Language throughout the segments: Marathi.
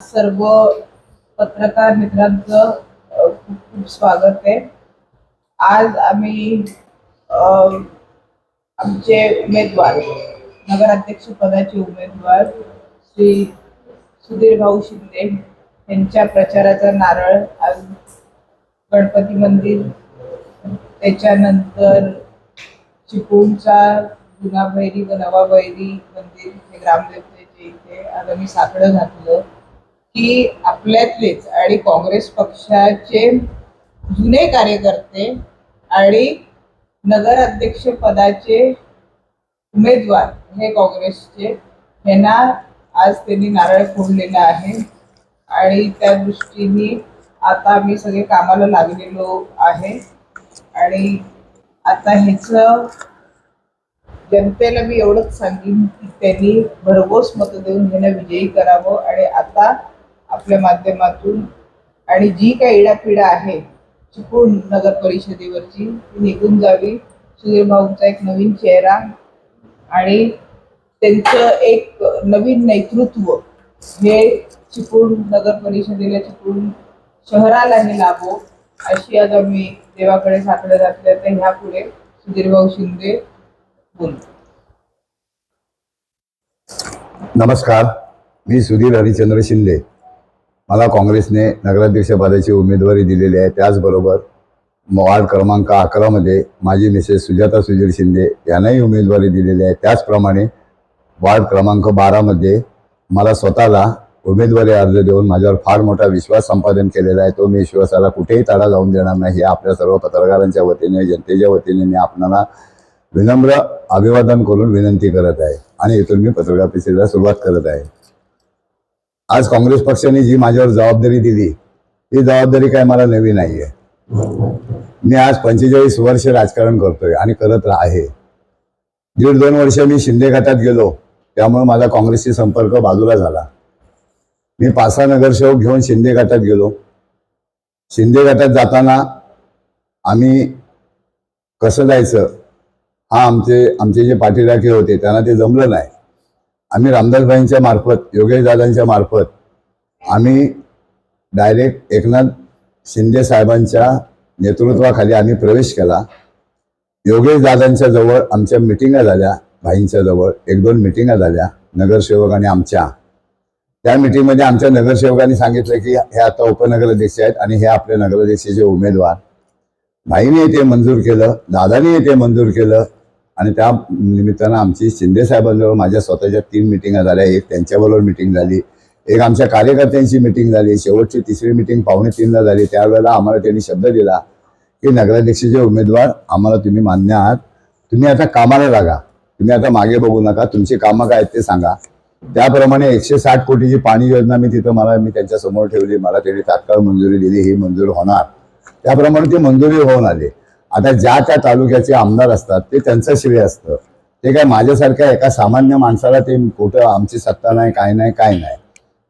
सर्व पत्रकार मित्रांचं खूप खूप स्वागत आहे. आज आम्ही आमचे उमेदवार नगराध्यक्ष पदाचे उमेदवार श्री सुधीर भाऊ शिंदे यांच्या प्रचाराचा नारळ आज गणपती मंदिर त्याच्यानंतर चिपळूणचा जुना भैरी व नवा भैरी मंदिर हे ग्रामदेवतेचे इथे आज आम्ही साकडं घातलं. की आपल्यातलेच आणि काँग्रेस पक्षाचे जुने कार्यकर्ते आणि नगराध्यक्ष पदाचे उमेदवार हे काँग्रेसचे यांना आज त्यांनी नारळ फोडलेला आहे. आणि त्या दृष्टीने आता आम्ही सगळे कामाला लागलेलो आहे. आणि आता ह्याचं जनतेला मी एवढंच सांगेन की त्यांनी भरघोस मतं देऊन ह्यांना विजयी करावं. आणि आता आपल्या माध्यमातून. आणि जी काही इडापिडा आहे चिपळूण नगर परिषदेवरची ती निघून जावी. सुधीर भाऊंचा एक नवीन चेहरा आणि त्यांचं एक नवीन नेतृत्व हे चिपळूण नगर परिषदेला चिपळूण शहरालाही लाभो अशी आज आम्ही देवाकडे साकडं जातले तर ह्या पुढे सुधीरभाऊ शिंदे बोलतो नमस्कार मी सुधीर हरिचंद्र शिंदे. मला काँग्रेसने नगराध्यक्षपदाची उमेदवारी दिलेली आहे. त्याचबरोबर वार्ड क्रमांक अकरामध्ये माझी मिसेस सुजाता सुधीर शिंदे यांनाही उमेदवारी दिलेली आहे. त्याचप्रमाणे वार्ड क्रमांक बारामध्ये मला स्वतःला उमेदवारी अर्ज देऊन माझ्यावर फार मोठा विश्वास संपादन केलेला आहे. तो मी विश्वासाला कुठेही तडा जाऊन देणार नाही. हे आपल्या सर्व पत्रकारांच्या वतीने जनतेच्या वतीने मी आपणाला विनम्र अभिवादन करून विनंती करत आहे. आणि इथून मी पत्रकार परिषदेला सुरुवात करत आहे. आज काँग्रेस पक्षाने जी माझ्यावर जबाबदारी दिली ती जबाबदारी काय मला नवी नाही आहे मी आज पंचेचाळीस वर्ष राजकारण करतोय आणि करत आहे. दीड दोन वर्ष मी शिंदे गटात गेलो त्यामुळे माझा काँग्रेसशी संपर्क बाजूला झाला. मी पाच सहा नगरसेवक घेऊन शिंदे गटात गेलो. शिंदे गटात जाताना आम्ही कसं जायचं हा आमचे आमचे जे पाठीराखे होते त्यांना ते जमलं नाही. आम्ही रामदासबाईंच्या मार्फत योगेश दादांच्या मार्फत आम्ही डायरेक्ट एकनाथ शिंदे साहेबांच्या नेतृत्वाखाली आम्ही प्रवेश केला. योगेश दादांच्या जवळ आमच्या मिटिंगा झाल्या भाईंच्या जवळ एक दोन मिटिंगा झाल्या नगरसेवक आणि आमच्या. त्या मिटिंगमध्ये आमच्या नगरसेवकांनी सांगितलं की हे आता उपनगराध्यक्ष आहेत आणि हे आपले नगराध्यक्षाचे उमेदवार. भाईने ते मंजूर केलं दादाने ते मंजूर केलं आणि त्या निमित्तानं आमची शिंदे साहेबांजवळ माझ्या स्वतःच्या तीन मिटिंगा झाल्या. एक त्यांच्याबरोबर मिटिंग झाली. एक आमच्या कार्यकर्त्यांची मिटिंग झाली. शेवटची तिसरी मिटिंग पावणे तीनला झाली. त्यावेळेला आम्हाला त्यांनी शब्द दिला की नगराध्यक्षाचे उमेदवार आम्हाला तुम्ही मान्य आहात. तुम्ही आता कामाला लागा तुम्ही आता मागे बघू नका. तुमची कामं काय आहेत ते सांगा. त्याप्रमाणे एकशे साठ कोटीची पाणी योजना मी तिथं मला मी त्यांच्यासमोर ठेवली. मला त्यांनी तात्काळ मंजुरी दिली. ही मंजूर होणार. त्याप्रमाणे ती मंजुरी होऊन आली. आता ज्या त्या तालुक्याचे आमदार असतात ते त्यांचं श्रेय असतं. ते काय माझ्यासारख्या एका सामान्य माणसाला ते कुठं आमची सत्ता नाही काय नाही काय नाही.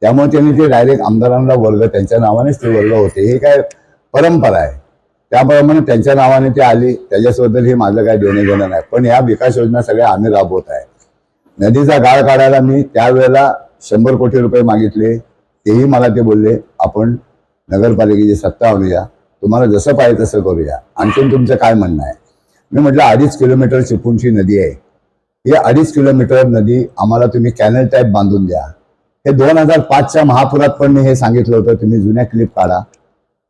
त्यामुळे त्यांनी ते डायरेक्ट आमदारांना वर्ग त्यांच्या नावानेच ते वर्ग होते. हे काय परंपरा आहे. त्याप्रमाणे त्यांच्या नावाने ते आली त्याच्याबद्दल हे माझं काय देणं घेणं नाही. पण या विकास योजना सगळ्या आम्ही राबवत आहे. नदीचा गाळ काढायला मी त्यावेळेला शंभर कोटी रुपये मागितले तेही मला ते बोलले आपण नगरपालिकेची सत्ता आणूया. तुम्हाला जसं पाहिजे तसं करूया. आणखीन तुमचं काय म्हणणं आहे? मी म्हटलं अडीच किलोमीटर चिपळूणची नदी आहे. ही अडीच किलोमीटर नदी आम्हाला तुम्ही कॅनल टाईप बांधून द्या. हे दोन हजार पाचच्या महापुरात पण मी हे सांगितलं होतं. तुम्ही जुन्या क्लिप काढा.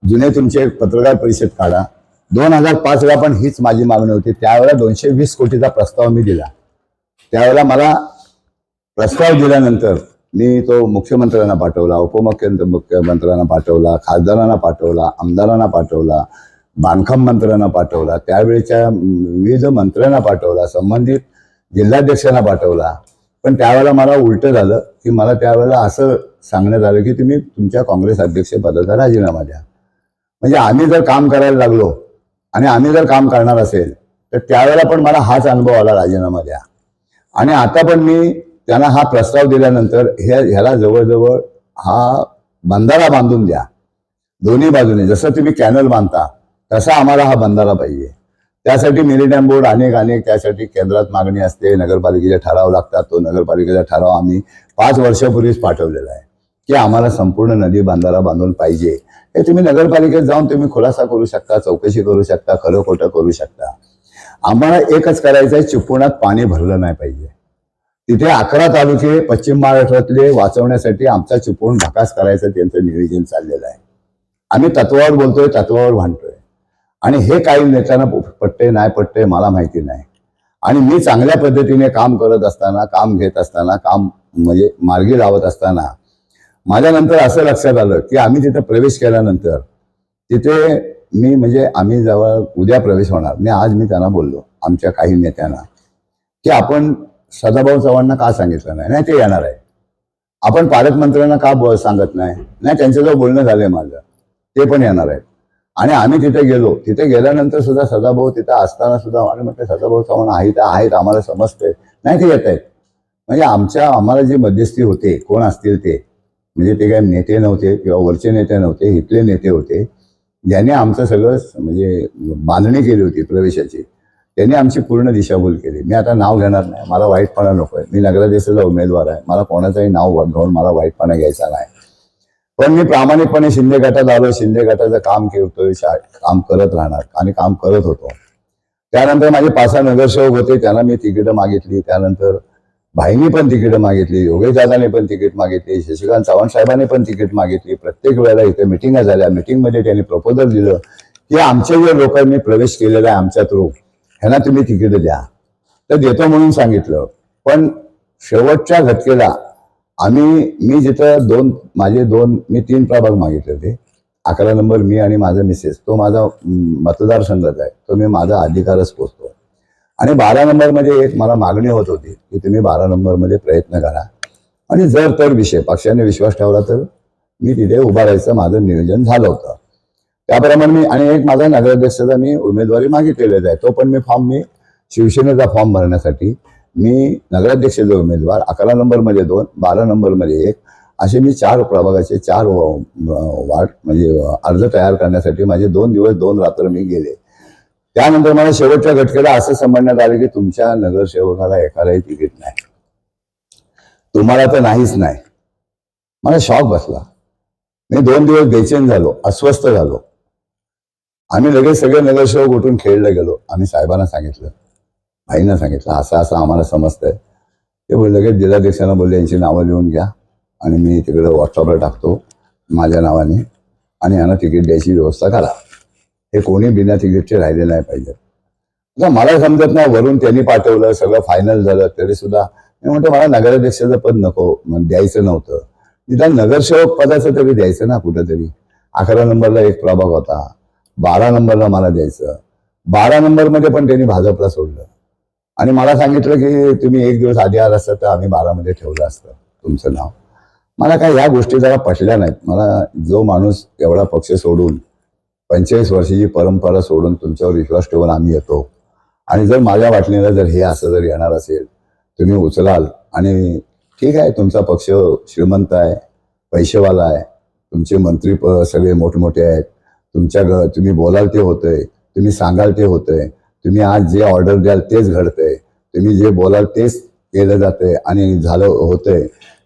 जुने तुमचे पत्रकार परिषद काढा. दोन हजार पाचला पण हीच माझी मागणी होती. त्यावेळेला दोनशे वीस कोटीचा प्रस्ताव मी दिला. त्यावेळेला मला प्रस्ताव दिल्यानंतर मी तो मुख्यमंत्र्यांना पाठवला उपमुख्यमंत्री मुख्यमंत्र्यांना पाठवला खासदारांना पाठवला आमदारांना पाठवला बांधकाम मंत्र्यांना पाठवला त्यावेळेच्या विविध मंत्र्यांना पाठवला संबंधित जिल्हाध्यक्षांना पाठवला. पण त्यावेळेला मला उलटं झालं की मला त्यावेळेला असं सांगण्यात आलं की तुम्ही तुमच्या काँग्रेस अध्यक्षपदाचा राजीनामा द्या. म्हणजे आम्ही जर काम करायला लागलो आणि आम्ही जर काम करणार असेल तर त्यावेळेला पण मला हाच अनुभव आला राजीनामा द्या. आणि आता पण मी त्यांना हा प्रस्ताव दिल्यानंतर हे ह्याला जवळजवळ हा बंधारा बांधून द्या. दोन्ही बाजूने जसं तुम्ही कॅनल बांधता तसा आम्हाला हा बंधारा पाहिजे. त्यासाठी मेरीटाईम बोर्ड अनेक अनेक त्यासाठी केंद्रात मागणी असते. नगरपालिकेचा ठराव लागतात. तो नगरपालिकेचा ठराव आम्ही पाच वर्षापूर्वीच पाठवलेला आहे की आम्हाला संपूर्ण नदी बांधारा बांधून पाहिजे. हे तुम्ही नगरपालिकेत जाऊन तुम्ही खुलासा करू शकता चौकशी करू शकता खरं खोटं करू शकता. आम्हाला एकच करायचं आहे चिपळुणात पाणी भरलं नाही पाहिजे. तिथे अकरा तालुके पश्चिम महाराष्ट्रातले वाचवण्यासाठी आमचा चिपळूण भाकास करायचं त्यांचं नियोजन चाललेलं आहे. आम्ही तत्वावर बोलतोय तत्वावर भांडतोय. आणि हे काही नेत्यांना पटते नाही पटते मला माहिती नाही. आणि मी चांगल्या पद्धतीने काम करत असताना काम घेत असताना काम म्हणजे मार्गी लावत असताना माझ्यानंतर असं लक्षात आलं की आम्ही तिथे प्रवेश केल्यानंतर तिथे मी म्हणजे आम्ही जवळ उद्या प्रवेश होणार. मी आज मी त्यांना बोललो आमच्या काही नेत्यांना की आपण सदाभाऊ चव्हाणना का सांगितलं नाही? नाही ते येणार आहे. आपण पालकमंत्र्यांना का ब- सांगत नाही? नाही त्यांच्याजवळ बोलणं झालंय माझं ते पण येणार आहेत आणि आम्ही तिथे गेलो. तिथे गेल्यानंतर सुद्धा सदाभाऊ तिथे असताना सुद्धा आणि म्हटलं सदाभाऊ चव्हाण आहेत आहेत आम्हाला समजतंय. नाही ते येत आहेत. म्हणजे आमच्या आम्हाला जे मध्यस्थी होते कोण असतील ते म्हणजे ते काही नेते नव्हते किंवा वरचे नेते नव्हते इथले नेते होते ज्यांनी आमचं सगळं म्हणजे बांधणी केली होती प्रवेशाची. त्यांनी आमची पूर्ण दिशाभूल केली. मी आता नाव घेणार नाही. मला वाईटपणा नको आहे मी नगराध्यक्षाचा उमेदवार आहे. मला कोणाचंही नाव घेऊन मला वाईटपणा घ्यायचा नाही. पण मी प्रामाणिकपणे शिंदे गटात आलो. शिंदे गटाचं काम करतोय. काम करत राहणार. आणि काम करत होतो. त्यानंतर माझे पाच सहा नगरसेवक होते. त्यांना मी तिकीटं मागितली. त्यानंतर भाईनी पण तिकीटं मागितली. योगेश दादाने पण तिकीट मागितली. शशिकांत चव्हाण साहेबांनी पण तिकीट मागितली. प्रत्येक वेळेला इथे मिटिंगा झाल्या. मिटिंगमध्ये त्यांनी प्रपोजल दिलं की आमच्या ज्या लोकांनी प्रवेश केलेला आहे आमच्या थ्रू ह्यांना तुम्ही तिकीट द्या. तर देतो म्हणून सांगितलं. पण शेवटच्या घटकेला आम्ही मी जिथं दोन माझे दोन मी तीन प्रभाग मागितले होते. अकरा नंबर मी आणि माझा मिसेस. तो माझा म, मतदारसंघाचा आहे. तो मी माझा अधिकारच पोचतो. आणि बारा नंबरमध्ये एक मला मागणी होत होती की तुम्ही बारा नंबरमध्ये प्रयत्न करा. आणि जर तर विषय पक्षाने विश्वास ठेवला तर मी तिथे उभा राहायचं माझं नियोजन झालं होतं. त्याप्रमाणे मी आणि एक माझा नगराध्यक्षाचा मी उमेदवारी मागितलेलेच आहे. तो पण मी फॉर्म मी शिवसेनेचा फॉर्म भरण्यासाठी मी नगराध्यक्षाचे उमेदवार अकरा नंबरमध्ये दोन बारा नंबरमध्ये एक असे मी चार प्रभागाचे चार वाट वार्ड म्हणजे अर्ज तयार करण्यासाठी माझे दोन दिवस दोन रात्र मी गेले. त्यानंतर मला शेवटच्या घटकेला असं समजण्यात आलं की तुमच्या नगरसेवकाला एकालाही तिकीट नाही. तुम्हाला तर नाहीच नाही. मला शॉक बसला. मी दोन दिवस बेचैन झालो अस्वस्थ झालो. आम्ही लगेच सगळे नगरसेवक उठून खेळलं गेलो. आम्ही साहेबांना सांगितलं भाईंना सांगितलं असं असं आम्हाला समजतंय. ते लगेच जिल्हाध्यक्षांना बोलले यांची नावं लिहून घ्या. आणि मी तिकडे व्हॉट्सअपला टाकतो माझ्या नावाने. आणि यांना तिकीट द्यायची व्यवस्था करा. हे कोणी बिना तिकीटचे राहिले नाही पाहिजे. आता मला समजत नाही वरून त्यांनी पाठवलं सगळं फायनल झालं तरी सुद्धा. मी म्हणतो मला नगराध्यक्षाचं पद नको द्यायचं नव्हतं. निदान नगरसेवक पदाचं तरी द्यायचं ना कुठंतरी. अकरा नंबरला एक प्रभाग होता. बारा नंबरला मला द्यायचं. बारा नंबरमध्ये पण त्यांनी भाजपला सोडलं. आणि मला सांगितलं की तुम्ही एक दिवस आधी आला असता तर आम्ही बारामध्ये ठेवलं असतं तुमचं नाव. मला काय ह्या गोष्टी जरा पटल्या नाहीत. मला जो माणूस एवढा पक्ष सोडून पंचेचाळीस वर्षाची परंपरा सोडून तुमच्यावर विश्वास ठेवून आम्ही येतो. आणि जर माझ्या वाटणीला जर हे असं जर येणार असेल तुम्ही उचलाल आणि ठीक आहे तुमचा पक्ष श्रीमंत आहे पैसेवाला आहे तुमचे मंत्री प सगळे मोठमोठे आहेत तुमच्या ग तुम्ही बोलाल ते होतंय तुम्ही सांगाल ते होतंय तुम्ही आज जे ऑर्डर द्याल तेच घडतंय तुम्ही जे बोलाल तेच केलं जातंय आणि झालं होतंय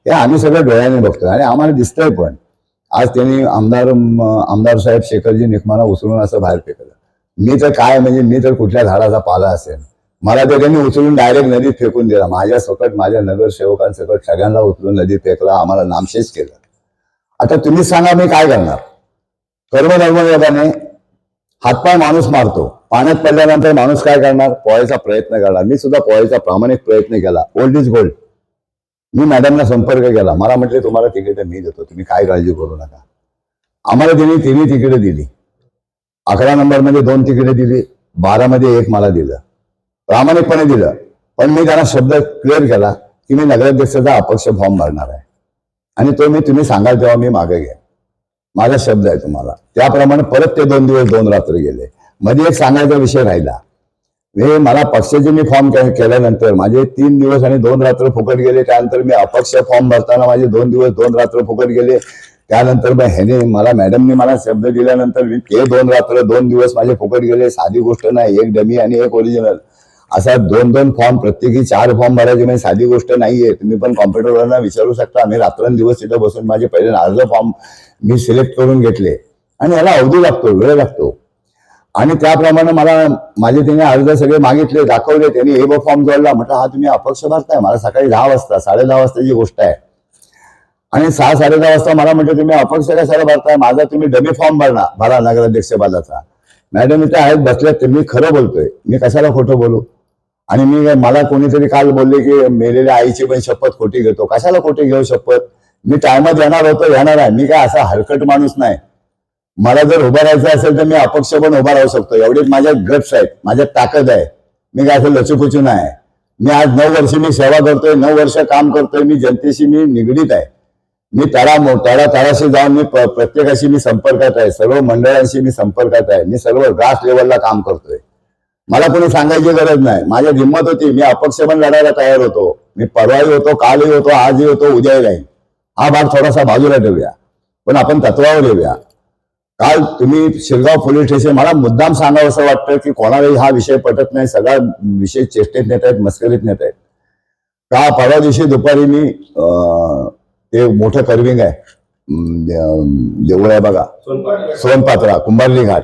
हे आम्ही सगळं डोळ्याने बघतोय आणि आम्हाला दिसतंय पण. आज त्यांनी आमदार आमदार साहेब शेखरजी निकमाना उचलून असं बाहेर फेकलं. मी तर काय म्हणजे मी तर कुठल्या झाडाचा पाला असेल. मला तर त्यांनी उचलून डायरेक्ट नदीत फेकून दिला. माझ्या सकट माझ्या नगरसेवकांसकट सगळ्यांना उचलून नदीत फेकला आम्हाला नामशेष केलं. आता तुम्हीच सांगा मी काय करणार? कर्मधर्मयोगाने हातपाय माणूस मारतो. पाण्यात पडल्यानंतर माणूस काय करणार? पोहायचा प्रयत्न करणार. मी सुद्धा पोहायचा प्रामाणिक प्रयत्न केला. ओल्ड इज गोल्ड मी मॅडमला संपर्क केला. मला म्हटले तुम्हाला तिकीट मी देतो. तुम्ही काय काळजी करू नका. आम्हाला तिने तिन्ही तिकीटं दिली. अकरा नंबरमध्ये दोन तिकीटं दिली. बारामध्ये एक मला दिलं. प्रामाणिकपणे दिलं. पण मी त्यांना शब्द क्लिअर केला की मी नगराध्यक्षाचा अपक्ष फॉर्म भरणार आहे. आणि तो मी तुम्ही सांगाल तेव्हा मी मागे घ्या. माझा शब्द आहे तुम्हाला. त्याप्रमाणे परत ते दोन दिवस दोन रात्र गेले. मध्ये एक सांगायचा विषय राहिला. हे मला पक्षाचे मी फॉर्म केल्यानंतर माझे तीन दिवस आणि दोन रात्र फुकट गेले. त्यानंतर मी अपक्ष फॉर्म भरताना माझे दोन दिवस दोन रात्र फुकट गेले. त्यानंतर मग ह्याने मला मॅडमने मला शब्द दिल्यानंतर मी ते दोन रात्र दोन दिवस माझे फुकट गेले. साधी गोष्ट नाही एक डमी आणि एक ओरिजिनल असा दोन दोन फॉर्म प्रत्येकी चार फॉर्म भरायचे म्हणजे साधी गोष्ट नाहीये. तुम्ही पण कॉम्प्युटरवरना विचारू शकता. मी रात्रंदिवस तिथं बसून माझे पहिले अर्ज फॉर्म मी सिलेक्ट करून घेतले. आणि याला अवधी लागतो वेळ लागतो. आणि त्याप्रमाणे मला माझे त्यांनी अर्ज सगळे मागितले दाखवले. त्यांनी हे फॉर्म जोडला. म्हटलं हा तुम्ही अपक्ष भरताय. मला सकाळी दहा वाजता साडे दहा वाजताची गोष्ट आहे. आणि सहा साडे दहा वाजता मला म्हटलं तुम्ही अपक्ष कशाला भरताय? माझा तुम्ही डबे फॉर्म भरणार भरा नगराध्यक्ष पदाचा. मॅडम इथे आहेत बसल्यात. ते मी खरं बोलतोय. मी कशाला खोटं बोलू? आणि मी मला कोणीतरी काल बोलले की मेलेल्या आईची पण शपथ खोटी घेतो? कशाला खोटी घेऊ शपथ? मी टायमात येणार होतो येणार आहे. मी काय असा हरकट माणूस नाही. मला जर उभं राहायचं असेल तर मी अपक्ष पण उभा राहू शकतो. एवढीच माझ्या गट्स आहेत माझ्या ताकद आहे. मी काय असं लचूपुचू नाही. मी आज नऊ वर्ष मी सेवा करतोय नऊ वर्ष काम करतोय मी जनतेशी मी निगडीत आहे. मी तळा तळा तळाशी जाऊन मी प्रत्येकाशी मी संपर्कात आहे. सर्व मंडळांशी मी संपर्कात आहे. मी सर्व ग्रास लेवलला काम करतोय. मला कोणी सांगायची गरज नाही. माझी हिंमत होती. मी अपक्ष पण लढायला तयार होतो. मी परवाही होतो कालही होतो आजही होतो उद्याही राहील हा भाग थोडासा बाजूला ठेवूया. पण आपण तत्वावर येऊया. काल तुम्ही शिरगाव पोलीस स्टेशन मला मुद्दाम सांगावं असं वाटतं की कोणालाही हा विषय पटत नाही. सगळा विषय चेष्टेत नेत आहेत मस्करीत नेत आहेत. का परवा दिवशी दुपारी मी ते मोठं कर्विंग आहे. देऊळ आहे बघा. सोनपात्रा कुंभारली घाट.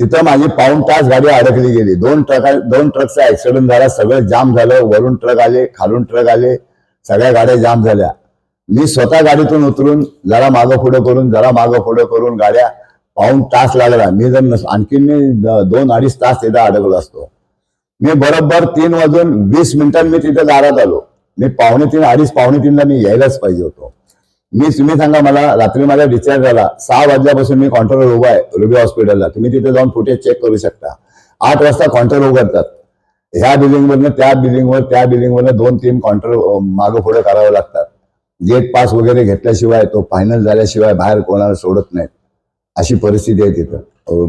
तिथं माझी पाऊन तास गाडी अडकली गेली. दोन ट्रक दोन ट्रकचा ऍक्सिडेंट झाला. सगळं जाम झालं. वरून ट्रक आले खालून ट्रक आले. सगळ्या गाड्या जाम झाल्या. मी स्वतः गाडीतून उतरून जरा मागं पुढं करून जरा मागं पुढं करून गाड्या पाऊन तास लागला. मी जर नस- आणखीन मी दोन अडीच तास तिथं अडकलो असतो. मी बरोबर तीन वाजून वीस मिनिटांनी मी तिथे दारात आलो. मी पावणे तीन अडीच पावणे तीनला मी यायलाच पाहिजे होतो. मी तुम्ही सांगा मला रात्री माझा डिस्चार्ज झाला. सहा वाजल्यापासून मी काउंटरवर उभा आहे रुबी हॉस्पिटलला तुम्ही तिथे जाऊन फुटेज चेक करू शकता. आठ वाजता काउंटर उघडतात ह्या बिल्डिंगवरनं त्या बिल्डिंगवर त्या बिल्डिंगवरनं दोन तीन काउंटर मागं पुढे करावं लागतात. गेट पास वगैरे घेतल्याशिवाय तो फायनल झाल्याशिवाय बाहेर कोणाला सोडत नाहीत. अशी परिस्थिती आहे तिथं.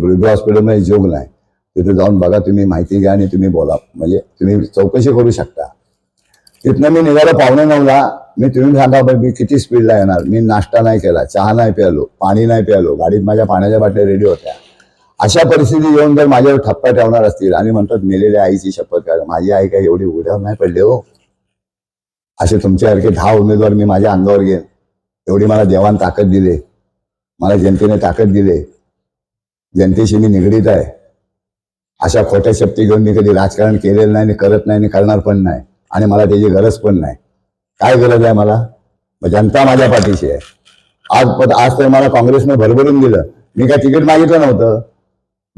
रुबी हॉस्पिटलमध्ये जोग नाही. तिथे जाऊन बघा तुम्ही माहिती घ्या आणि तुम्ही बोला. म्हणजे तुम्ही चौकशी करू शकता. तिथनं मी निघालो पावणे नऊला. मी तुम्ही सांगा पण मी किती स्पीडला येणार? मी नाश्ता नाही केला चहा नाही प्यालो पाणी नाही प्यालो गाडीत माझ्या पाण्याच्या बाटल्या रेडी होत्या. अशा परिस्थिती येऊन जर माझ्यावर ठप्पा ठेवणार असतील आणि म्हणतात मेलेल्या आईची शपथ करा माझी आई काय एवढी उड्यावर नाही पडले हो. असे तुमच्यासारखे दहा उमेदवार मी माझ्या अंगावर घेईन. एवढी मला देवान ताकद दिली. मला जनतेने ताकद दिली. जनतेशी मी निगडीत आहे. अशा खोट्या शक्ती घेऊन मी कधी राजकारण केलेलं नाही आणि करत नाही आणि करणार पण नाही. आणि मला त्याची गरज पण नाही. काय गरज आहे मला जनता माझ्या पाठीशी आहे. आज पद आज तर मला काँग्रेसने भरभरून दिलं. मी काय तिकीट मागितलं नव्हतं.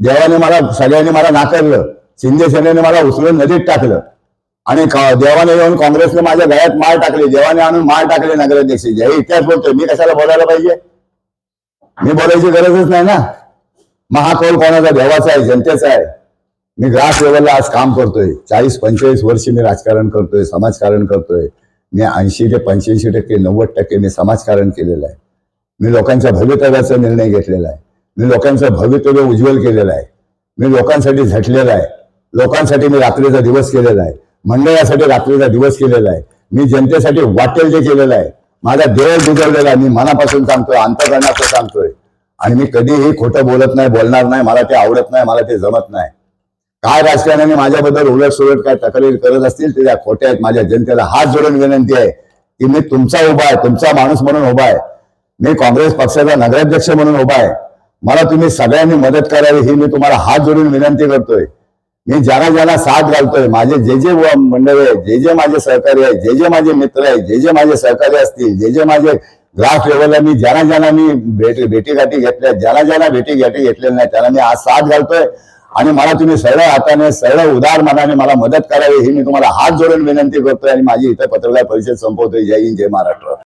देवाने मला सगळ्यांनी मला नाकारलं. शिंदे सेनेने मला उचलून नदीत टाकलं. आणि देवाने येऊन काँग्रेसने माझ्या गळ्यात माळ टाकली. देवाने आणून माळ टाकले नगराध्यक्ष. हे इतिहास बोलतोय. मी कशाला बोलायला पाहिजे? मी बोलायची गरजच नाही ना. मग हा कौल कोणाचा? देवाचा आहे जनतेचा आहे. मी ग्रास लेवलला आज काम करतोय. चाळीस पंचेचाळीस वर्ष मी राजकारण करतोय समाजकारण करतोय. मी ऐंशी ते पंच्याऐंशी टक्के नव्वद टक्के मी समाजकारण केलेलं आहे. मी लोकांच्या भवितव्याचा निर्णय घेतलेला आहे. मी लोकांचं भवितव्य उज्ज्वल केलेलं आहे. मी लोकांसाठी झटलेला आहे. लोकांसाठी मी रात्रीचा दिवस केलेला आहे. मंडळासाठी रात्रीचा दिवस केलेला आहे. मी जनतेसाठी वाटेल ते केलेलं आहे. माझा देव बिघडलेला आहे. मी मनापासून सांगतोय अंतकरणाचं सांगतोय. आणि मी कधीही खोटं बोलत नाही बोलणार नाही. मला ते आवडत नाही मला ते जमत नाही. काय राजकारण्याने माझ्याबद्दल उलट सुलट काय तक्रारी करत असतील ते त्या खोट्या आहेत माझ्या जनतेला हात जोडून विनंती आहे की मी तुमचा उभा आहे तुमचा माणूस म्हणून उभा आहे. मी काँग्रेस पक्षाचा नगराध्यक्ष म्हणून उभा आहे. मला तुम्ही सगळ्यांनी मदत करावी ही मी तुम्हाला हात जोडून विनंती करतोय. मी ज्यांना ज्यांना साथ घालतोय माझे जे जे मंडळी आहे जे जे माझे सहकारी आहे जे जे माझे मित्र आहे जे जे माझे सहकारी असतील जे जे माझे ग्राफ लेवलला मी ज्यांना ज्यांना मी भेटी भेटीगाठी घेतल्या ज्यांना ज्यांना भेटी गाठी घेतलेल्या नाही त्याला मी आज साथ घालतोय. आणि मला तुम्ही सरळ हाताने सरळ उदार मनाने मला मदत करावी ही मी तुम्हाला हात जोडून विनंती करतोय आणि माझी इथं पत्रकार परिषद संपवतोय. जय हिंद जय महाराष्ट्र.